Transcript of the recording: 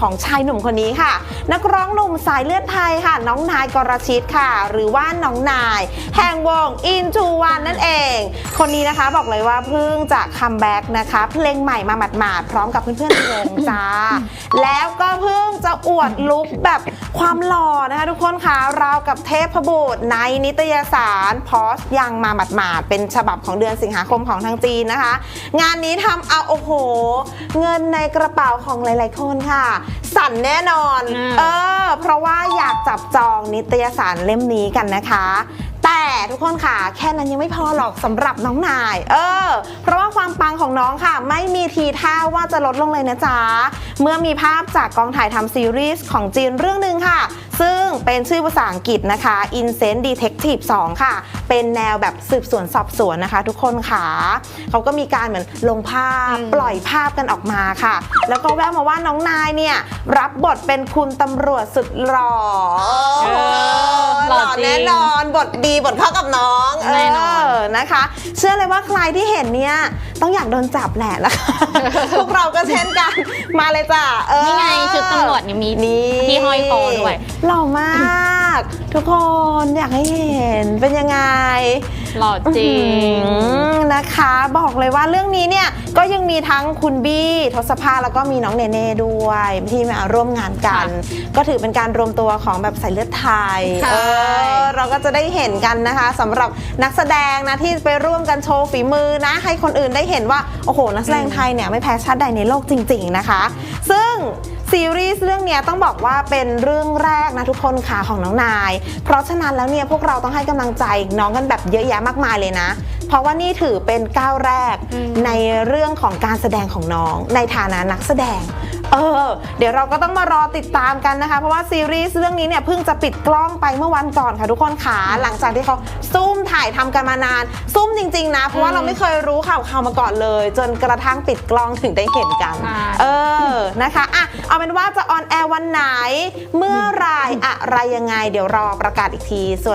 ของชายหนุ่มคนนี้ค่ะ นักร้องหนุ่มสายเลือดไทยค่ะ น้องนายกรชิตค่ะ หรือว่าน้องนาย แห่งวง Into One นั่นเอง คนนี้นะคะบอกเลยว่าเพิ่งจะคัมแบ็กนะคะ เพลงใหม่มาหมาดๆพร้อมกับเพื่อนๆในวงจ้า แล้วก็เพิ่งจะอวดลุคแบบความหล่อนะคะทุกคนค่ะราวกับเทพบุตรในนิตยสารพอสยังมาหมาดๆเป็นฉบับของเดือนสิงหาคมของทางจีนนะคะ งานนี้ทำเอาโอ้โห เงินในกระเป๋าของหลาย ๆ คนค่ะสั่นแน่นอนอืมเออ เพราะว่าอยากจับจองนิตยสารเล่มนี้กันนะคะ แต่ทุกคนค่ะ แค่นั้นยังไม่พอหรอกสำหรับน้องนาย เออเพราะว่าความปัง ของน้องค่ะ ไม่มีทีท่าว่าจะลดลงเลยนะจ๊ะ เมื่อมีภาพจากกองถ่ายทำซีรีส์ของจีนเรื่องหนึ่งค่ะ ซึ่งเป็นชื่อภาษาอังกฤษนะคะ Insane Detective 2 ค่ะ เป็นแนวแบบสืบสวนสอบสวนนะคะ ทุกคนค่ะ เขาก็มีการเหมือนลงภาพอืมปล่อยภาพกันออกมาค่ะ แล้วก็แววมาว่าน้องนายเนี่ย รับบทเป็นคุณตำรวจสุดหล่อเออ หล่อหล่อจริงแน่นอนบทดีบทเข้ากับน้องแน่นอน เนะคะ เชื่อเลยว่าใครที่เห็นเนี่ยต้องอยากโดนจับแหละนะคะพวกเราก็เช่นกันมาเลยจ้ะเออนี่ไงชุดตำรวจเนี่ยมีนี่ที่ห้อยคอด้วยหล่อมาก ทุกคนอยากให้เห็นเป็นยังไง หล่อจริงอืมนะคะบอกเลยว่าเรื่องนี้เนี่ยก็ยังมีทั้งคุณบี้ทศภาแล้วก็มีน้องเนเน่ด้วยที่มาร่วมงานกัน ก็ถือเป็นการรวมตัวของแบบสายเลือดไทยใช่ เออเราก็จะได้เห็นกันนะคะสำหรับนักแสดงนะที่ไปร่วมกันโชว์ฝีมือนะ ให้คนอื่นได้เห็นว่าโอ้โหนักแสดงไทยเนี่ยไม่แพ้ชาติใดในโลกจริง ๆนะคะ ซึ่งซีรีส์เรื่องเนี้ต้องบอกว่าเป็นเรื่องแรกนะทุกคนค่ะของน้องนาย เพราะฉะนั้นแล้วเนี่ยพวกเราต้องให้กำลังใจน้องกันแบบเยอะแยะมากมายเลยนะ เพราะว่านี่ถือเป็นก้าวแรกในเรื่องของการแสดงของน้อง ในฐานะนักแสดง ออ เดี๋ยวเราก็ต้องมารอติดตามกันนะคะ เพราะว่าซีรีส์เรื่องนี้เนี่ยเพิ่งจะปิดกล้องไปเมื่อวันก่อนค่ะทุกคนค่ะหลังจากที่เขาซุ่มถ่ายทำกันมานาน ซุ่มจริง ๆ นะ เพราะว่าเราไม่เคยรู้ข่าวข่าวมาก่อนเลย จนกระทั่งปิดกล้องถึงได้เห็นกันใช่เออนะคะอะเอาเป็นว่าจะออนแอร์วันไหน เมื่อไหรอะไรยังไง เดี๋ยวรอประกาศอีกทีส่วน